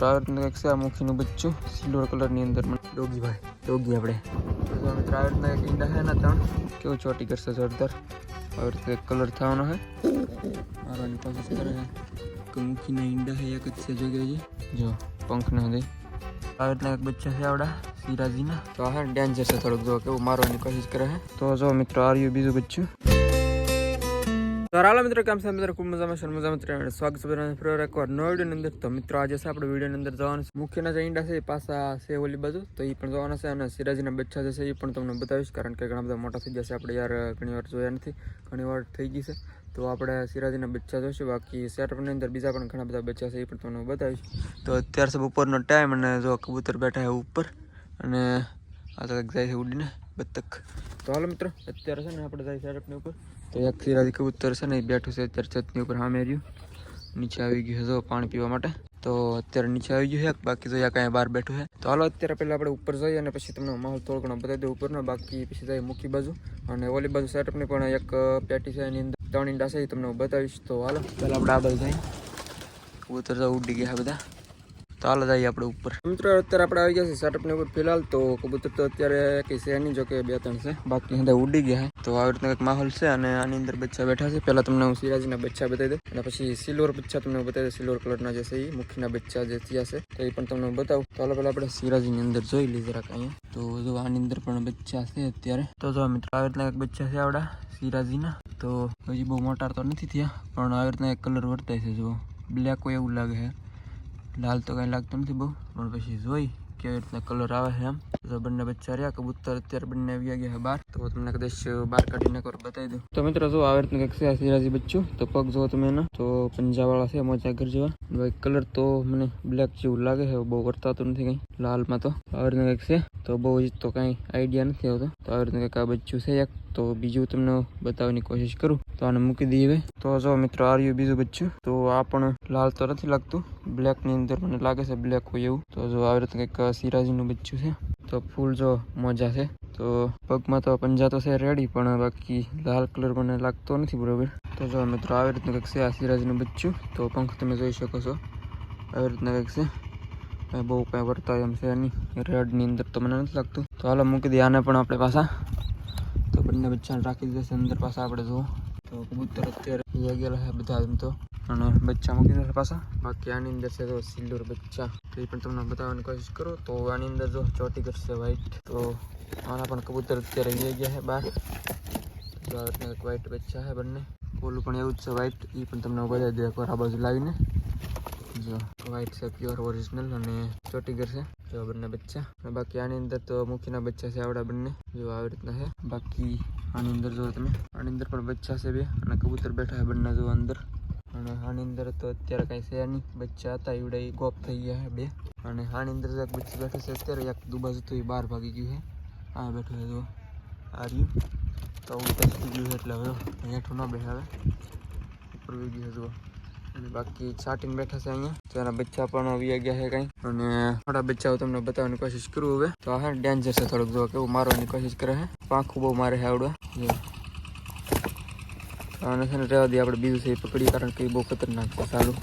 તો નું છે આ મુખીનું બચ્ચું સિલ્વર કલરની અંદર ડોગી ભાઈ ડોગી આપણે. એક ઈંડા છે ને ત્રણ. કેવું ચોટી કરશે જોરદાર. હવે રીતે કલર થવાનો છે. મારવાની કોશિશ કરે છે? કે મુખીના ઈંડા છે એક જ છે જો પંખ ના દે રીતના એક બચ્ચા છે આવડા સિરાજીના. તો આ ડેન્જર છે થોડુંક જો કેવું મારવાની કોશિશ કરે છે. તો જો મિત્રો આર્યું બીજું બચ્ચું. હાલો મિત્રો, કેમ છે? મિત્રો, ખૂબ મજામાં છે મજા મિત્રો સ્વાગત છે ફરી એકવાર નવો વિડીયોની અંદર. તો મિત્રો, આજે છે આપણે વિડીયોની અંદર જવાનું છે. મુખ્યના જે ઈંડા છે પાછા છે ઓલી બાજુ. તો એ પણ જવાના છે અને સિરાજીના બચ્ચા જે છે એ પણ તમને બતાવીશ, કારણ કે ઘણા બધા મોટા થઈ જશે આપણે યાર ઘણી વાર જોયા નથી, ઘણી વાર થઈ ગઈ છે. તો આપણે સિરાજીના બચ્ચા જોઈશું બાકી સેટઅપની અંદર બીજા પણ ઘણા બધા બચ્ચા છે એ પણ તમને બતાવીશ. તો અત્યારે છે બપોરનો ટાઈમ અને જો કબૂતર બેઠા છે ઉપર અને આ તો જાય છે ઉડીને, બતક. તો હાલો મિત્રો, અત્યારે છે ને આપણે જાય સેટઅપની ઉપર. તો એક સિરાજી કબૂતર છે ને એ બેઠું છે અત્યારે છતની ઉપર સામે રહ્યું. નીચે આવી ગયું છે પાણી પીવા માટે. તો અત્યારે નીચે આવી ગયું છે, બાકી તો યા કાંઈ બહાર બેઠું છે. તો હાલો અત્યારે પહેલાં આપણે ઉપર જઈએ અને પછી તમને માહોલ થોડો ઘણો બતાવી દઉં ઉપરનો, બાકી પછી જઈએ મૂકી બાજુ. અને ઓલી બાજુ સેટઅપની પણ એક પેટી છે, એની અંદર ત્રણ ઈંડા છે, એ તમને હું બતાવીશ. તો હાલો, પહેલાં આપણે આ બાજુ જઈએ. કબૂતર તો ઉડી ગયા બધા. તો હાલો જઈએ આપણે ઉપર. મિત્રો, અત્યારે આપણે આવી ગયા છે સેટઅપની ઉપર ફિલહાલ. તો કબૂતર તો અત્યારે કંઈ છે નહીં, જો કે બે ત્રણ છે. બાકી બધા ઉડી ગયા તો આવી રીતના એક માહોલ છે અને આની અંદર બચ્ચા બેઠા છે. પહેલાં તમને હું સિરાજીના બચ્ચા બતાવી દઉં. અને પછી સિલ્વર બચ્ચા તમને બતાવી દઉં. સિલ્વર કલરના જે છે એ મુખીના બચ્ચા જે થયા છે, તો એ પણ તમને બતાવું. તો હાલો પહેલાં આપણે સિરાજીની અંદર જોઈ લઈએ જરાક અહીંયા. તો જો આની અંદર પણ બચ્ચા છે અત્યારે. તો જો મિત્રો, આવી રીતના એક બચ્ચા છે આવડા સિરાજીના તો હજી બહુ મોટા તો નથી થયા, પણ આવી રીતના એક કલર વર્તાય છે, જો. બ્લેક હોય એવું લાગે છે. લાલ તો કઈ લાગતું નથી બહુ, પણ પછી જોઈ કેવી રીતના કલર આવે છે એમ. તો બંને બચ્ચા રહ્યા, કબૂતર અત્યારે બંને આવી ગયા બહાર. તો તમને કદાચ બહાર કાઢીને એકવાર બતાવી દઉં. તો મિત્રો, જો આવી રીતનું કંઈક છે, સિરાજી બચ્ચું, તો પગ જો તમે એના. તો પંજાવાળા છે, મોજા ઘર જેવા. ભાઈ કલર તો મને બ્લેક જેવું લાગે છે, બહુ વર્તાતું નથી કંઈ, લાલમાં તો. આવી રીતનું કંઈક છે, તો બહુ જ તો કાંઈ આઈડિયા નથી આવતો. તો આવી રીતનું કંઈક આ બચ્ચું છે એક. તો બીજું તમને બતાવવાની કોશિશ કરું. તો આને મૂકી દઈએ તો જો મિત્રો આર્યું બીજું બચ્ચું. તો આ પણ લાલ તો નથી લાગતું. બ્લેકની અંદર મને લાગે છે બ્લેક હોય એવું. તો જો આવી રીતે કંઈક સિરાજીનું બચ્ચું છે. તો ફૂલ જો મોજા છે. તો પગમાં તો પંજા તો છે રેડી પણ બાકી લાલ કલર મને લાગતો નથી બરોબર. તો જો મિત્રો, આવી રીતનું કંઈક છે આ સિરાજીનું બચ્ચું. તો પંખ તમે જોઈ શકો છો. આવી રીતના કંઈક છે. બહુ કાંઈ વર્તાય એમ છે નહીં. રેડની અંદર તો મને નથી લાગતું. તો હાલો મૂકી દઈએ આને પણ આપણે પાછા. તો બંને બચ્ચાને રાખી દીધા છે અંદર પાછા આપણે જુઓ. તો કબૂતર અત્યારે અહીંયા ગયેલા છે બધા એમ તો. અને બચ્ચા મૂકી દીધા પાછા. બાકી આની અંદર છે તો સિલ્વર બચ્ચા. એ પણ તમને બતાવવાની કોશિશ કરો. તો આની અંદર જો ચોટી કરશે વ્હાઈટ તો આના પણ કબૂતર અત્યારે અહીંયા ગયા છે બહાર. તો એક વ્હાઈટ બચ્ચા છે બંને. ઓલું પણ એવું જ છે વ્હાઈટ એ પણ તમને બતાવી દે એકવાર આ બાજુ લાવીને. જો વ્હાઈટ છે પ્યોર ઓરિજિનલ અને ચોટી છે જો બંને બચ્ચા. બાકી આની અંદર તો મુખીના બચ્ચા છે આવડા બંને. જો આવી રીતના છે. બાકી આની અંદર જો તમે. આની અંદર પણ બચ્ચા છે બે અને કબૂતર બેઠા છે બંને જો અંદર. અને આની અંદર તો અત્યારે કાંઈ છે નહીં. બચ્ચા હતા એવડા ગોપ થઈ ગયા બે. અને આની અંદર એક બચ્ચું બેઠું છે અત્યારે, એક દુબાજુ તો એ બહાર ભાગી ગયું છે. આ બેઠું છે જો આ રહ્યું. તો ઉતરી ગયું છે એટલે હવે હેઠું ન બેસે હવે ઉપર ગયું છે જુઓ. અને બાકી છાટીને બેઠા છે અહીંયા. તો એના બચ્ચા પણ આવી ગયા છે કંઈ. અને થોડા બચ્ચાઓ તમને બતાવવાની કોશિશ કરું હવે. તો આ ડેન્જર છે થોડુંક, જો કેવું મારવાની કોશિશ કરે છે પાંખું બહુ મારે છે આવડવા. આને છે ને રહેવા દઈએ આપણે બીજું છે પકડીએ, કારણ કે બહુ ખતરનાક છે, સારું.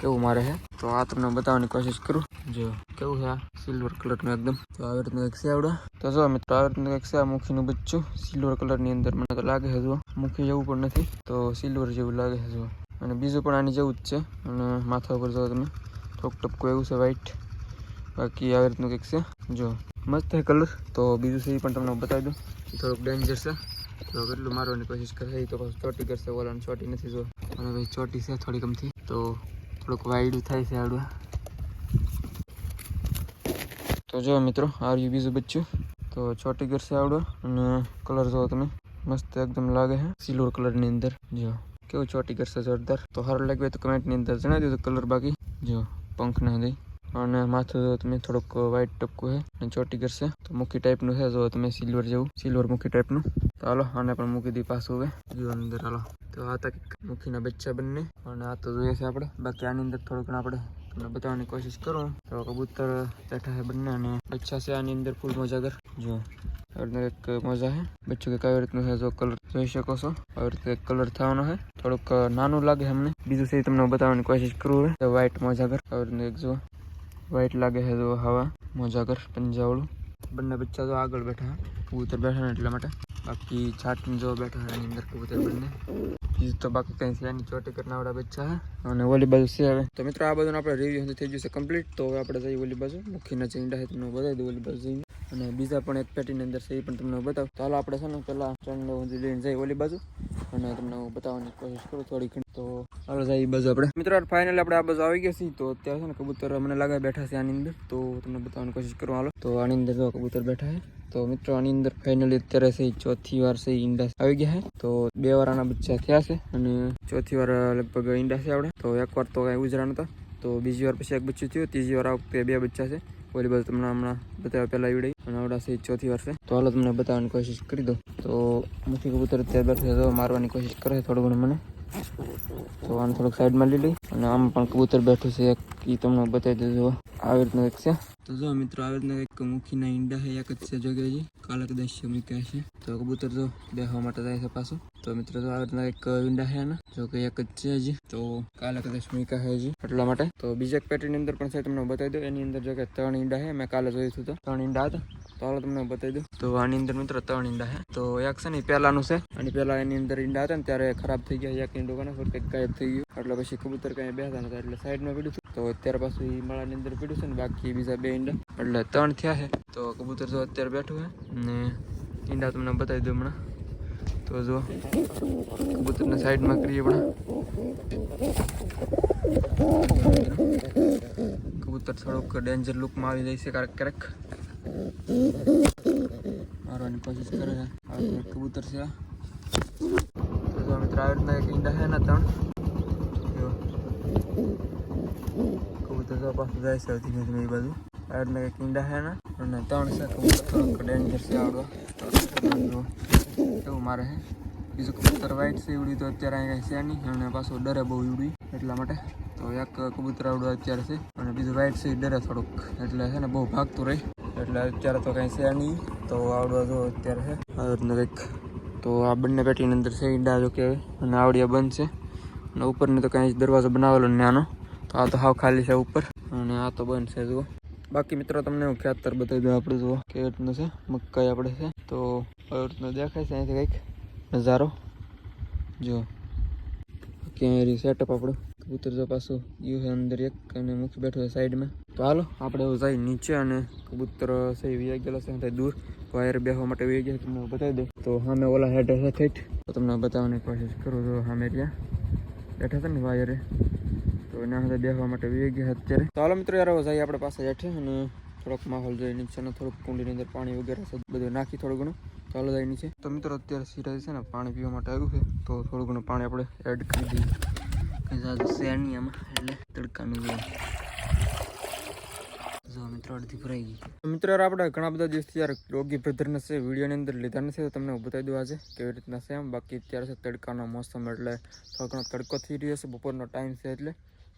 કેવું મારે છે. તો આ તમને બતાવવાની કોશિશ કરું. જો, કેવું છે આ? સિલ્વર કલરનું એકદમ. તો આવી રીતનું એક આવડે તો જો મિત્રો આવી રીતનું એક છે મુખીનું બચ્ચું. સિલ્વર કલરની અંદર મને તો લાગે છે, જો. મુખી જેવું પણ નથી. તો સિલ્વર જેવું લાગે છે, જો. અને બીજું પણ આની જેવું જ છે. અને માથા ઉપર જોવો તમે થોક ટપકું એવું છે વ્હાઈટ બાકી આવી રીતનું કંઈક છે. જો, મસ્ત છે કલર તો બીજું છે એ પણ તમને બતાવી દઉં એ થોડુંક ડેન્જર છે. તો કેટલું મારવાની કોશિશ કરે તો પછી ચોટી કરશે ઓલાને ચોટી નથી જો. અને ભાઈ ચોટી છે થોડી ગમથી તો થોડુંક વાઈડ થાય છે આવડું તો જો મિત્રો આવ્યું બીજું બચ્ચું. તો ચોટી કરશે આવડો અને કલર જોવો તમે. મસ્ત એકદમ લાગે છે. સિલ્વર કલરની અંદર. જો. કેવું ચોટી કરશે જોરદાર? તો સારું લાગ્યું તો કમેન્ટની અંદર જણાવી દીધું કલર બાકી. જો પંખ ના દઈ અને માથું જો તમે થોડુંક વ્હાઈટ ટપકું છે અને ચોટી કરશે. તો મુખી ટાઈપનું છે જો તમે સિલ્વર જેવું. સિલ્વર મુખી ટાઈપનું તો હાલો, આને પણ મૂકી દી પાછું હવે. જો અંદર હાલો. તો આ તક મુખીના બચ્ચા બંને. અને આ તો જોઈએ છે આપણે. બાકી આની અંદર ઘણું આપણે તમને બતાવવાની કોશિશ કરું. તો કબૂતર બેઠા છે બંને અને બચ્ચા છે આની અંદર ફૂલ મજાગર જો. આવી રીતનું એક મજા છે. બચ્ચું કે કઈ રીતનું છે જો કલર જોઈ શકો છો. આવી રીતે કલર થવાનો છે. થોડુંક નાનું લાગે અમને. બીજું છે તમને બતાવવાની કોશિશ કરું વ્હાઇટ વ્હાઈટ મજાગર. આવી રીતનું એક જો વ્હાઇટ લાગે છે જો હવા. મોજાગર, પંજાવળું. બંને બચ્ચા જો આગળ બેઠા છે. કબૂતર બેઠા એટલા માટે. બાકી છાટને જો બેઠા એની અંદર કબૂતર બંને. બીજું તો બાકી કંઈ છે એની ચોટી કરનાવાળા બચ્ચા છે. અને ઓલી બાજુ છે હવે. તો મિત્રો આ બધું આપણે રિવ્યુ થઈ ગયું છે કમ્પ્લીટ તો હવે આપણે જઈએ ઓલી બાજુ. મુખીના જે ઈંડા છે તમને દઉં ઓલી બાજુ અને બીજા પણ એક પેટીની અંદર છે, એ પણ તમને બતાવું. ચાલો આપણે છે ને પેલા ટ્રેનને સુધી લઈને જઈએ ઓલી બાજુ. અને તમને હું બતાવવાની કોશિશ કરું થોડી ઘણી. તો ચાલો જાય એ બાજુ આપણે. મિત્રો ફાઇનલી આપણે આ બાજુ આવી ગયા છીએ. તો અત્યારે છે ને કબૂતર મને લાગે બેઠા છે આની અંદર. તો તમને બતાવવાની કોશિશ કરું, હાલો. તો આની અંદર જો કબૂતર બેઠા છે. તો મિત્રો, આની અંદર ફાઇનલી અત્યારે છે ચોથી વાર છે ઈંડા આવી ગયા છે. તો બે વાર આના બચ્ચા થયા છે અને ચોથી વાર લગભગ ઈંડા છે આપણે. તો એક વાર તો કાંઈ ઉજરા નતા તો બીજી વાર પછી એક બચ્ચું થયું. ત્રીજી વાર આ વખતે બે બચ્ચા છે. ઓલી બાજુ તમને હમણાં બતાવ્યા પહેલાં ઈવડે અને આવડા છે ચોથી વર્ષે. તો હાલો તમને બતાવવાની કોશિશ કરી દો તો મુખી કબૂતર અત્યારે બેઠું તો મારવાની કોશિશ કરે થોડું ઘણું મને. તો આને થોડુંક સાઈડમાં લઈ લઈ. અને આમ પણ કબૂતર બેઠું છે એક. એ તમને બતાવી દેજો. આવી રીતનું એક છે તો જો મિત્રો આવી રીતના એક મુખીના ઈંડા છે, એક જ છે જોગેજી કાલક છે, મૂક્યા છે. તો કબૂતર તો બેહવા માટે જાય છે પાછું. તો મિત્રો તો આવી રીતના એક ઈંડા છે ને જો કે એક જ છે હજી. તો કાલક દશ મૂક્યા છે હજી એટલા માટે. તો બીજા એક પેટીની અંદર પણ છે તમને બતાવી દો એની અંદર જો કે ત્રણ ઈંડા છે. મેં કાલે જોયું હતું તો. ત્રણ ઈંડા હતા. તો હાલો તમને બતાવી દઉં. તો આની અંદર મિત્રો ત્રણ ઈંડા છે. તો એક છે ને પહેલાનું છે. અને પહેલા એની અંદર ઈંડા હતા ને ત્યારે ખરાબ થઈ ગયા. એક ઈંડો કાને કંઈક ગાયબ થઈ ગયું. એટલે પછી કબૂતર કાંઈ બેસતા નતા એટલે સાઈડમાં પડ્યું તો અત્યારે પાછું એ માળાની અંદર પીડ્યું છે ને, બાકી બીજા બે ઈંડા એટલે ત્રણ થયા છે. તો કબૂતર તો અત્યારે બેઠું છે ને, ઈંડા તમને બતાવી દઉં હમણાં. તો જો, કબૂતરને સાઈડમાં કરીએ હમણાં. કબૂતર થોડુંક ડેન્જર લુકમાં આવી જાય છે ક્યારેક ક્યારેક. મારવાની કોશિશ કરે છે. કબૂતર છે. મિત્ર આવી રીતના એક ઈંડા છે ને ત્રણ. જો. કબૂતર તો પાછું જાય છે ધીમે ધીમે એ બાજુ. આવી રીતના એક ઈંડા છે ને, અને ત્રણ છે કબૂતર. ડેન્જર છે આવડો એવું મારે છે. બીજું કબૂતર વાઈટ છે, એવડી તો અત્યારે અહીં છે નહીં, અને પાછું ડરે બહુ એવડી, એટલા માટે. તો એક કબૂતર આવડું અત્યારે છે, અને બીજું વાઈટ છે ડરે થોડુંક, એટલે છે ને બહુ ભાગતું રહે. એટલે અત્યારે તો કાંઈ છે નહીં, તો આવડો જો અત્યારે છે. આ રીતનું કંઈક. તો આ બંને પેટીની અંદર છે ઈંડા, જો કે અને આવડિયા બંધ છે. અને ઉપરને તો કાંઈ દરવાજો બનાવેલો નાનો આ તો હાવ ખાલી છે ઉપર. અને આ તો બંધ છે, જુઓ. બાકી મિત્રો, તમને હું ખેતર બતાવી દઉં આપણે, જુઓ. કેવી રીતનું છે, મકાઈ આપણે છે. તો આવી રીતનું દેખાય છે અહીંથી કંઈક. નજારો. જો ક્યાંય સેટઅપ આપણું. કબૂતર જો પાછું યુ છે અંદર એક અને મુખ બેઠો છે સાઈડમાં તો હાલો, આપણે એવું જાય નીચે અને કબૂતર છે એ વ્યાઈ ગયેલા છે દૂર. વાયર બેહવા માટે વ્યાઈ ગયા તમને બતાવી દઉં. તો સામે ઓલા હેડ છે તો તમને બતાવવાની કોશિશ કરું છું, સામે ત્યાં. બેઠા છે ને વાયરે. તો એના સાથે બેસવા માટે વી ગયા અત્યારે. તો હાલો મિત્રો, યાર જઈએ આપણે પાસે હેઠે અને થોડોક માહોલ જોઈએ અને થોડુંક કુંડીની અંદર પાણી વગેરે બધું નાખી થોડું ઘણું. ચાલો જાય નીચે. તો મિત્રો, અત્યારે સિરાજ છે ને પાણી પીવા માટે આવ્યું છે, તો થોડું ઘણું પાણી આપણે એડ કરી દઈએ. આમાં એટલે તડકાનું જો. મિત્રો, અડધી ભરાઈ આપણે ઘણા બધા દિવસથી યાર યોગી બ્રધરના છે, વિડીયોની અંદર લીધા નથી, તો તમને બતાવી દઉં આજે કેવી રીતના છે બાકી અત્યારે તડકાનો મોસમ, એટલે થોડો ઘણો તડકો થઈ રહ્યો છે, બપોરનો ટાઈમ છે, એટલે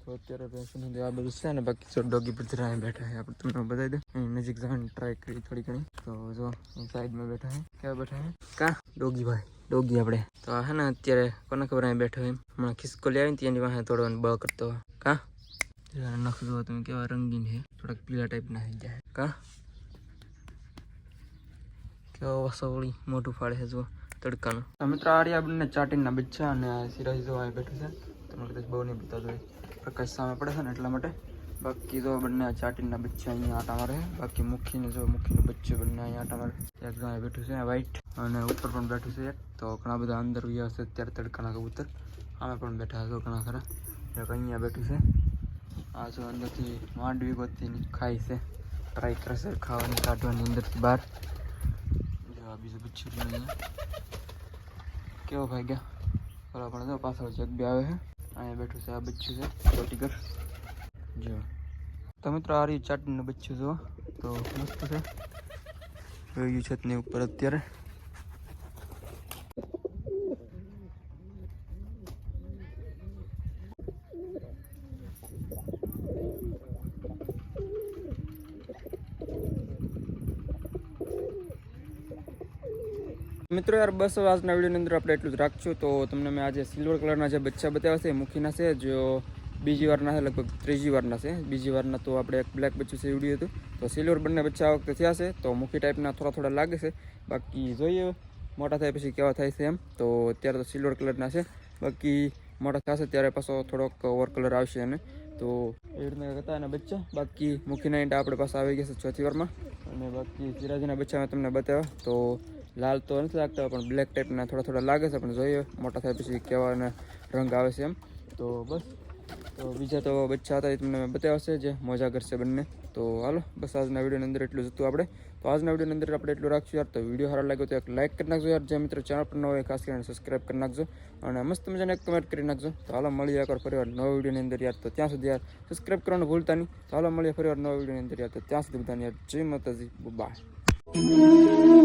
તો અત્યારે ભેંસનું આ બધું છે ને, બાકી જો ડોગી અહીં બેઠા છે. આપણે તમને બતાવી અહીં નજીક જવાની ટ્રાય કરી થોડી ઘણી. તો જો સાઈડમાં બેઠા છે. ક્યાં બેઠા છે? કા? ડોગી ભાઈ, ડોગી આપણે. તો આ હે ને, અત્યારે કોને ખબર અહીં બેઠો એમ. હમણાં ખિસકો લઈ આવીને એની પાસે તોડવાનું બ કરતો કા? નખ જુઓ તમે, કેવા રંગીન છે. થોડાક પીળા ટાઈપના થઈ જાય. કા? કેવા વસવળી મોટું ફાળે છે, જુઓ, તડકાનું. તો મિત્રો આર્યા બંને ચાટીના બચ્ચા અને સિરાજ જો બેઠું છે. તમને કદાચ બહુ નહીં બતાવતો હોય પ્રકાશ સામે પડે છે ને એટલા માટે. બાકી તો બંને ચાટીના બચ્ચા અહીંયા આટા મારે બાકી મુખીને જો મુખીનું બચ્ચું બંને અહીંયા આટા મારે એક ગાય બેઠું છે વ્હાઈટ અને ઉપર પણ બેઠું છે એક. તો ઘણા બધા અંદર ગયા હશે અત્યારે તડકાના કબૂતર. અમે પણ બેઠા હશે ઘણા ખરા. એક અહીંયા બેઠું છે. આ જો અંદરથી માંડવી ગોતીની ખાય છે. ટ્રાય કરે છે ખાવાની, કાઢવાની અંદરથી બહાર. જો બીજું બચ્ચું કેવો ભાઈ ગયા બરાબર પાછળ જગ બી આવે છે. અહીંયા બેઠું છે આ બચ્ચું છે ચોટીગર જો. તો મિત્રો, આ રહ્યું ચાટનું બચ્ચું, જુઓ. તો મસ્ત છે. રહ્યું છતની ઉપર અત્યારે. મિત્રો યાર, બસ આજના વિડીયોની અંદર આપણે એટલું જ રાખશું. તો તમને મેં આજે સિલ્વર કલરના જે બચ્ચા બતાવ્યા છે, એ મૂકીના છે. જો બીજી વારના છે, લગભગ ત્રીજી વારના છે. બીજી વારના તો આપણે એક બ્લેક બચ્ચું છે ઉડ્યું હતું. તો સિલ્વર બંને બચ્ચા આ વખતે થયા છે. તો મુખી ટાઈપના થોડા થોડા લાગે છે. બાકી જોઈએ, મોટા થાય પછી કેવા થાય છે એમ. તો અત્યારે તો સિલ્વર કલરના છે. બાકી મોટા થશે ત્યારે પાછો થોડોક ઓવર કલર આવશે અને તો એ રીતના હતા એના બચ્ચા. બાકી મુખીના ઈંડા આપણે પાસે આવી ગયા છે, ચોથી વારમાં. અને બાકી સિરાજીના બચ્ચા મેં તમને બતાવ્યા. તો લાલ તો નથી લાગતા પણ બ્લેક ટાઈપના થોડા થોડા લાગે છે, પણ જોઈએ. મોટા થાય પછી કેવા એના રંગ આવે છે એમ. તો બસ. તો બીજા તો બચ્ચા હતા એ તમને મેં બતાવ્યા છે, જે મોજા કરશે બંને. તો હાલો, બસ આજના વિડીયોની અંદર એટલું જ હતું આપણે. તો આજના વિડીયોની અંદર આપણે એટલું રાખશું યાર. તો વીડિયો સારો લાગ્યો તો એક લાઇક કરી નાખજો યાર. જે મિત્રો ચેનલ પર ન હોય, ખાસ કરીને સબસ્ક્રાઈબ કરી નાખજો. અને મસ્ત મજાને એક કમેન્ટ કરી નાખજો. તો હાલો, મળીએ એકવાર ફરી વાર નવા વિડીયોની અંદર યાર. તો ત્યાં સુધી યાર સબસ્ક્રાઈબ કરવાનું ભૂલતા નહીં. તો હાલો, મળીએ ફરી વાર નવા વિડીયોની અંદર યાર. તો ત્યાં સુધી બધાને યાર, જય માતાજી. બાય